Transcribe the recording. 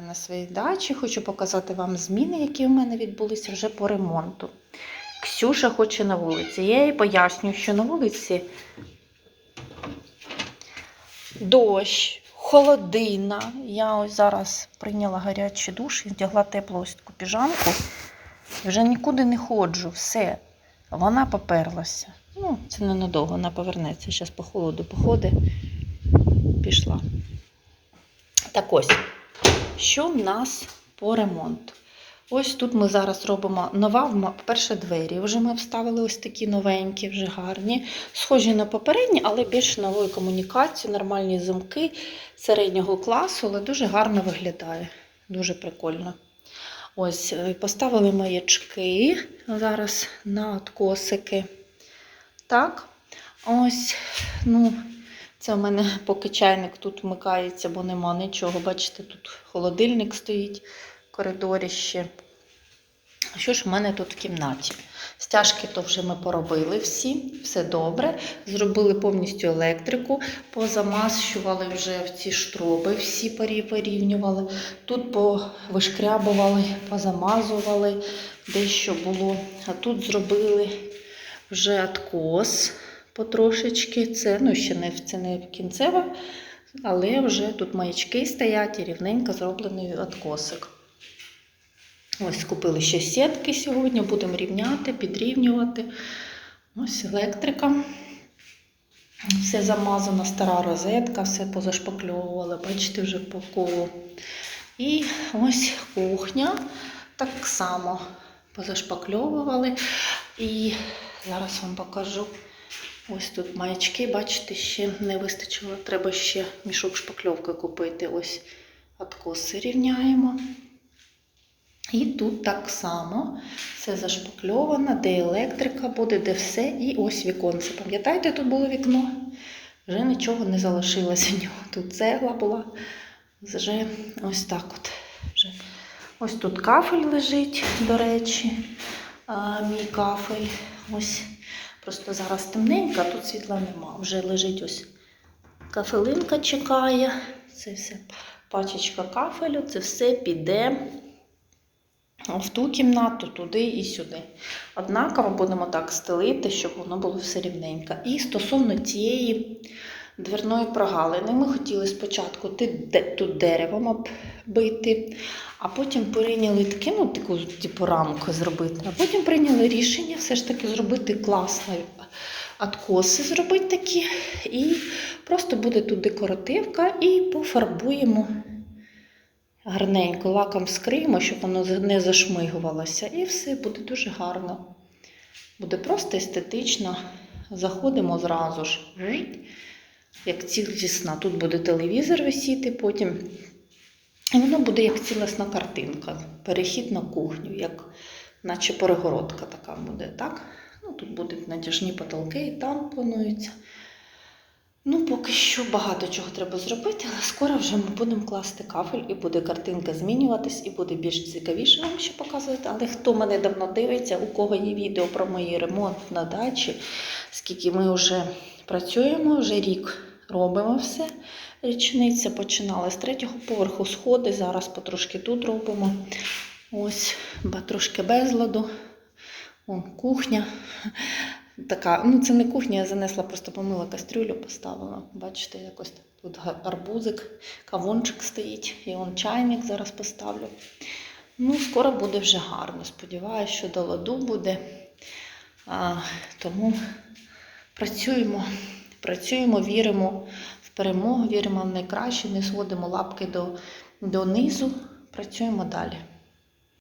На своїй дачі хочу показати вам зміни, які в мене відбулися вже по ремонту. Ксюша хоче на вулиці. Я їй пояснюю, що на вулиці дощ, холодина. Я ось зараз прийняла гарячий душ і вдягла теплу ось таку піжамку. Вже нікуди не ходжу, все. Вона поперлася. Ну, це ненадовго, вона повернеться. Зараз по холоду походить. Пішла. Так ось, що в нас по ремонту? Ось тут ми зараз робимо нова, по-перше, двері. Вже ми вставили ось такі новенькі, вже гарні, схожі на попередні, але більш нової комунікації, нормальні замки середнього класу, але дуже гарно виглядає. Дуже прикольно. Ось е, поставили маячки зараз на откосики. Так. Ось, ну, це в мене поки чайник тут вмикається, бо нема нічого. Бачите, тут холодильник стоїть в коридорі ще. Що ж в мене тут в кімнаті? Стяжки то вже ми поробили всі, все добре. Зробили повністю електрику, позамащували вже в ці штроби, всі порі- порівнювали. Тут повишкрябували, позамазували, дещо було. А тут зробили вже откос потрошечки. Це, ну, ще не, це не кінцева, але вже тут маячки стоять і рівненько зроблений откосик. Ось купили ще сітки сьогодні, будемо рівняти, підрівнювати. Ось електрика. Все замазано, стара розетка, все позашпакльовували, бачите, вже по колу. І ось кухня так само позашпакльовували. І зараз вам покажу. Ось тут маячки, бачите, ще не вистачило. Треба ще мішок шпакльовки купити. Ось откоси рівняємо. І тут так само все зашпакльовано, де електрика буде, де все. І ось віконце. Пам'ятаєте, тут було вікно? Вже нічого не залишилося нього. Тут цегла була. Вже ось так от. Вже. Ось тут кафель лежить, до речі, а, мій кафель. Ось просто зараз темненька, тут світла нема. Вже лежить ось кафелинка чекає. Це все пачечка кафелю, це все піде в ту кімнату, туди і сюди. Однаково будемо так стелити, щоб воно було все рівненько. І стосовно цієї дверної прогалини, ми хотіли спочатку тут деревом оббити, а потім прийняли таке, ну, таку типу рамку зробити. А потім прийняли рішення все ж таки зробити класні откоси, зробити такі. І просто буде тут декоративка, і пофарбуємо гарненько лаком скриємо, щоб воно не зашмигувалося. І все буде дуже гарно. Буде просто естетично. Заходимо зразу ж. Як цілісна. Тут буде телевізор висіти потім. І воно буде як цілісна картинка. Перехід на кухню, як наче перегородка така буде, так? Ну, тут будуть натяжні потолки, і там планується. Ну, поки що багато чого треба зробити, але скоро вже ми будемо класти кафель і буде картинка змінюватись, і буде більш цікавіше вам ще показувати. Але хто мене давно дивиться, у кого є відео про мої ремонт на дачі, скільки ми вже працюємо, вже рік робимо все. Річниця починала з третього поверху сходи, зараз потрошки тут робимо. Ось, трошки безладу. Вон кухня. Така, ну це не кухня, я занесла, просто помила кастрюлю, поставила. Бачите, якось тут арбузик, кавунчик стоїть, і он чайник зараз поставлю. Ну, скоро буде вже гарно. Сподіваюся, що до ладу буде. А, тому працюємо, працюємо, віримо в перемогу, віримо в найкраще, не зводимо лапки до, донизу, працюємо далі.